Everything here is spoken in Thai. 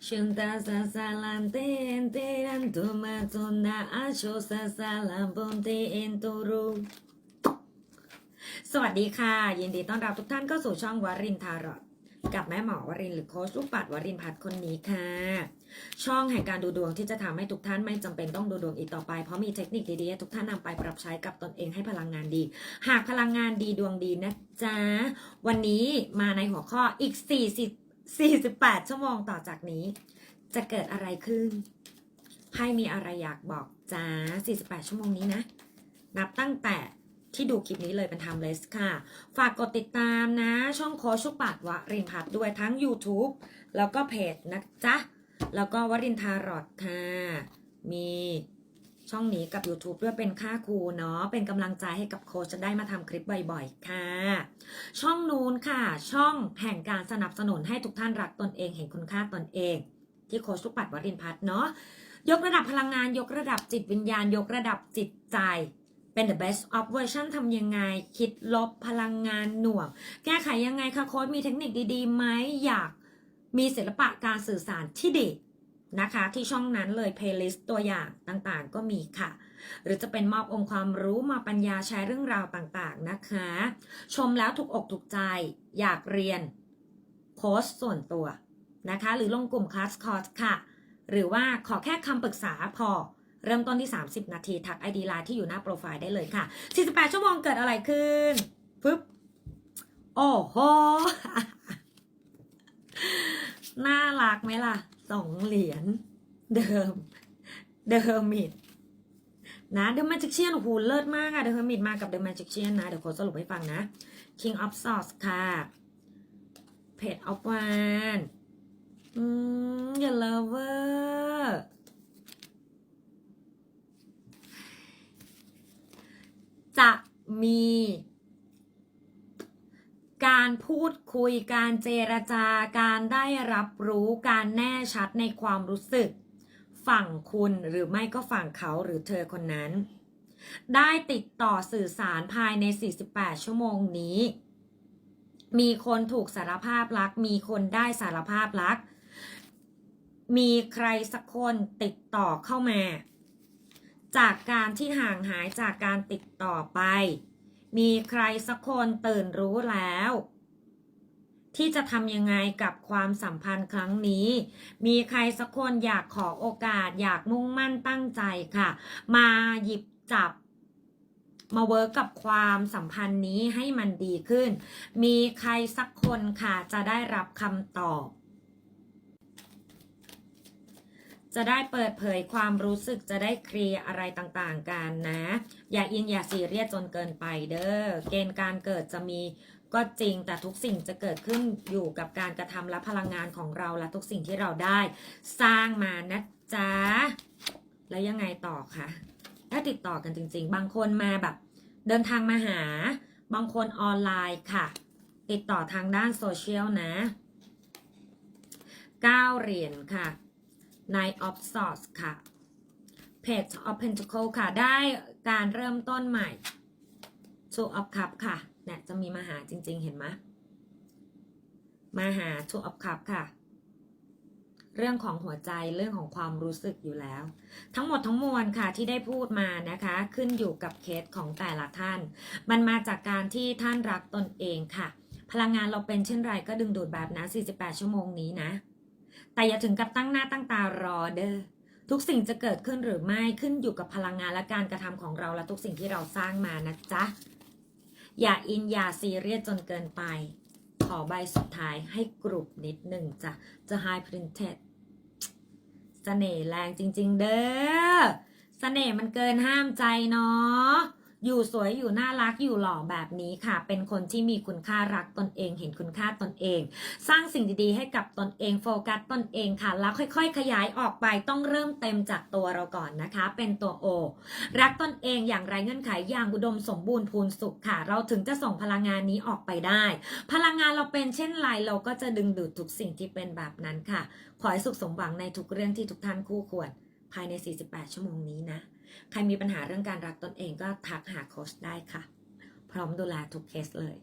Juntas adelante enteran tomatona achosas alambonte en toro สวัสดีค่ะ ยินดีต้อนรับทุกท่านเข้าสู่ช่องวารินทารอดกับแม่หมอวรินหรือโค้ชลูกปัดวรินพัฒน์คนนี้ค่ะ ช่องแห่งการดูดวงที่จะทำให้ทุกท่านไม่จำเป็นต้องดูดวงอีกต่อไป เพราะมีเทคนิคดีๆทุกท่านนำไปปรับใช้กับตนเองให้พลังงานดี หากพลังงานดีดวงดีนะจ๊ะวันนี้มาในหัวข้ออีก40 48 ชั่วโมงต่อจากนี้ จะเกิดอะไรขึ้นไพ่มีอะไรอยากบอกจ้า 48 ชั่วโมงนี้นะ นับตั้งแต่ที่ดูคลิปนี้เลยเป็น timeless ค่ะ ฝากกดติดตามนะ ช่องโคชชุกปัดวะรินพัฒน์ด้วยทั้ง YouTube แล้วก็เพจนะจ๊ะ แล้วก็วรินทารอดค่ะ มี ช่องนี้กับ YouTube ด้วยเป็นค่าครูเนาะเป็นกำลังใจให้กับโค้ชจะได้มาทำคลิปบ่อยๆ ค่ะ ช่องนู้นค่ะ ช่องแห่งการสนับสนุนให้ทุกท่านรักตนเองเห็นคุณค่าตนเอง ที่โค้ชทุกปัดวรินพัฒน์เนาะยกระดับพลังงาน ยกระดับจิตวิญญาณ ยกระดับจิตใจ เป็น the best of version ทำยังไง คิดลบพลังงานหน่วง แก้ไขยังไงคะโค้ชมีเทคนิคดีๆไหมอยากมีศิลปะการสื่อสารที่ดี นะคะ ที่ช่องนั้นเลย playlist ตัวอย่างต่างๆ ก็มีค่ะ หรือจะเป็นมอบองค์ความรู้มาปัญญาแชร์เรื่องราวต่างๆนะคะ ชมแล้วถูกอกถูกใจ อยากเรียนโค้ชส่วนตัวนะคะ หรือลงกลุ่มคลาสคอร์สค่ะ หรือว่าขอแค่คำปรึกษาพอเริ่มต้นที่ 30 นาที ทัก ID ไลน์ที่อยู่หน้าโปรไฟล์ได้เลยค่ะ 48 ชั่วโมงเกิดอะไรขึ้นปึ๊บ โอ้โห น่ารักไหมล่ะ สองเหรียญเดิม เดอร์มิดนะเดอะแมจิกเชียนหูเลิศมากอะเดอะมิดมากับเดอะแมจิกเชียนนะ เดี๋ยวโค้ชสรุปให้ฟังนะ King of Swords ค่ะ Page of Wands อืมอย่าเลเวอร์จะมี การพูดคุยการเจรจาการได้รับรู้การแน่ชัดในความรู้สึก ฝั่งคุณหรือไม่ก็ฝั่งเขาหรือเธอคนนั้น ได้ติดต่อสื่อสารภายใน 48 ชั่วโมงนี้ มีคนถูกสารภาพรัก มีคนได้สารภาพรัก มีใครสักคนติดต่อเข้ามา จากการที่ห่างหายจากการติดต่อไปมีใครสักคนตื่นรู้แล้ว ที่จะทำยังไงกับความสัมพันธ์ครั้งนี้ มีใครสักคนอยากขอโอกาสอยากมุ่งมั่นตั้งใจค่ะ มาหยิบจับมาเวิร์กกับความสัมพันธ์นี้ให้มันดีขึ้น มีใครสักคนค่ะจะได้รับคำตอบ จะได้เปิดเผยความรู้สึกจะได้เคลียร์อะไรต่างๆ กันนะ อย่าอินอย่าซีเรียสจนเกินไปเด้อ เกณฑ์การเกิดจะมี ก็จริงแต่ทุกสิ่งจะเกิดขึ้นอยู่กับการกระทำและพลังงานของเราและทุกสิ่งที่เราได้ สร้างมานะจ๊ะ แล้วยังไงต่อคะถ้าติดต่อกันจริง ๆ บางคนมาแบบ เดินทางมาหา บางคนออนไลน์ค่ะ ติดต่อทางด้านโซเชียลนะ 9 เหรียญค่ะ Nine of Swords ค่ะ Page of Pentacle ค่ะ ได้การเริ่มต้นใหม่ Two of Cup ค่ะ เนี่ยจะมีมาหาจริง ๆ เห็นไหมมาหา Two of Cup ค่ะ เรื่องของหัวใจเรื่องของความรู้สึกอยู่แล้ว ทั้งหมดทั้งมวลค่ะที่ได้พูดมานะคะ ขึ้นอยู่กับเคสของแต่ละท่าน มันมาจากการที่ท่านรักตนเองค่ะ พลังงานเราเป็นเช่นไรก็ดึงดูดแบบนั้น48 ชั่วโมงนี้นะ แต่อย่าถึงกับตั้งหน้าตั้งตารอเด้อทุกสิ่งจะเกิดขึ้นหรือไม่ขึ้นอยู่กับพลังงานและการกระทำของเราและทุกสิ่งที่เราสร้างมานะจ๊ะ อย่าอินอย่าซีเรียสจนเกินไป ขอใบสุดท้ายให้กรุบนิดหนึ่งจ้ะจะ High Printed เสน่ห์แรงจริง ๆ เด้อเสน่ห์มันเกินห้ามใจเนาะ อยู่สวยอยู่น่ารักอยู่หล่อแบบนี้ค่ะ เป็นคนที่มีคุณค่ารักตนเอง เห็นคุณค่าตนเอง สร้างสิ่งดีๆ ให้กับตนเองโฟกัสตนเองค่ะ แล้วค่อยๆ ขยายออกไปต้องเริ่มเต็มจากตัวเราก่อนนะคะ เป็นตัวโอ รักตนเองอย่างไรเงื่อนไขอย่างอุดมสมบูรณ์พูนสุขค่ะ เราถึงจะส่งพลังงานนี้ออกไปได้ พลังงานเราเป็นเช่นไรเราก็จะดึงดูดทุกสิ่งที่เป็นแบบนั้นค่ะ ขอให้สุขสมหวังในทุกเรื่องที่ทุกท่านคู่ควร ภายใน 48 ชั่วโมงนี้นะ ใครมีปัญหาเรื่องการรักตนเองก็ทักหาโค้ชได้ค่ะ พร้อมดูแลทุกเคสเลย